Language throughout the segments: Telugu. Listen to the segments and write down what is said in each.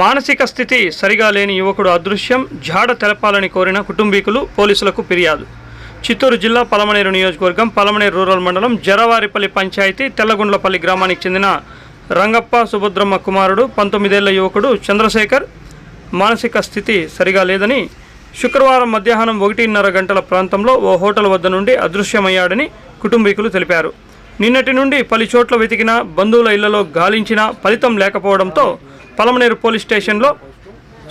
మానసిక స్థితి సరిగా లేని యువకుడు అదృశ్యం జాడ తెలపాలని కోరిన కుటుంబీకులు పోలీసులకు ఫిర్యాదు. చిత్తూరు జిల్లా పలమనేరు నియోజకవర్గం పలమనేరు రూరల్ మండలం జరవారిపల్లి పంచాయతీ తెల్లగుండ్లపల్లి గ్రామానికి చెందిన రంగప్ప సుభద్రమ్మ కుమారుడు పంతొమ్మిదేళ్ళ యువకుడు చంద్రశేఖర్. మానసిక స్థితి సరిగా లేదని శుక్రవారం మధ్యాహ్నం ఒకటిన్నర గంటల ప్రాంతంలో ఓ హోటల్ వద్ద నుండి అదృశ్యమయ్యాడని కుటుంబీకులు తెలిపారు. నిన్నటి నుండి పలు చోట్ల వెతికిన బంధువుల ఇళ్ళలో గాలించినా ఫలితం లేకపోవడంతో పలమనేరు పోలీస్ స్టేషన్లో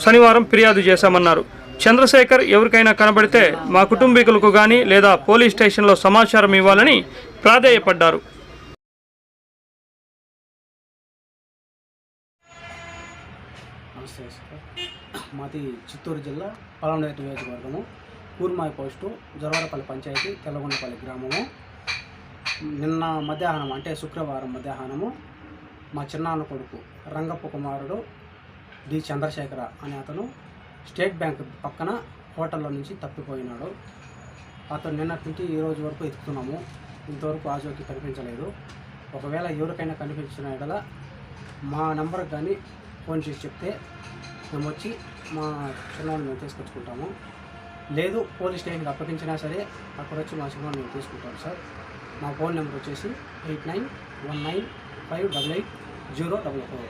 శనివారం ఫిర్యాదు చేశామన్నారు. చంద్రశేఖర్ ఎవరికైనా కనబడితే మా కుటుంబీకులకు కానీ లేదా పోలీస్ స్టేషన్లో సమాచారం ఇవ్వాలని ప్రాధేయపడ్డారు. మాది చిత్తూరు జిల్లా పలమనేరు నియోజకవర్గము. కూర్మాయి పోస్టు జరవరపల్లి పంచాయతీ తెల్లగొండపల్లి గ్రామము. నిన్న మధ్యాహ్నం అంటే శుక్రవారం మధ్యాహ్నము మా చిన్నాన్న కొడుకు రంగప్ప కుమారుడు డి. చంద్రశేఖర అనే అతను స్టేట్ బ్యాంక్ పక్కన హోటల్లో నుంచి తప్పిపోయినాడు. అతను నిన్నటి నుంచి ఈరోజు వరకు ఎత్తుకున్నాము. ఇంతవరకు ఆజోకి కనిపించలేదు. ఒకవేళ ఎవరికైనా కనిపించిన ఎడల మా నెంబర్కి కానీ ఫోన్ చేసి చెప్తే మేము వచ్చి మా చిన్నవాడిని మేము తీసుకొచ్చుకుంటాము. లేదు పోలీస్ స్టేషన్కి అప్పగించినా సరే అక్కడ వచ్చి మా చిన్నవాడిని మేము తీసుకుంటాం సార్. మా ఫోన్ నెంబర్ వచ్చేసి eight nine one nine five double eight zero double four.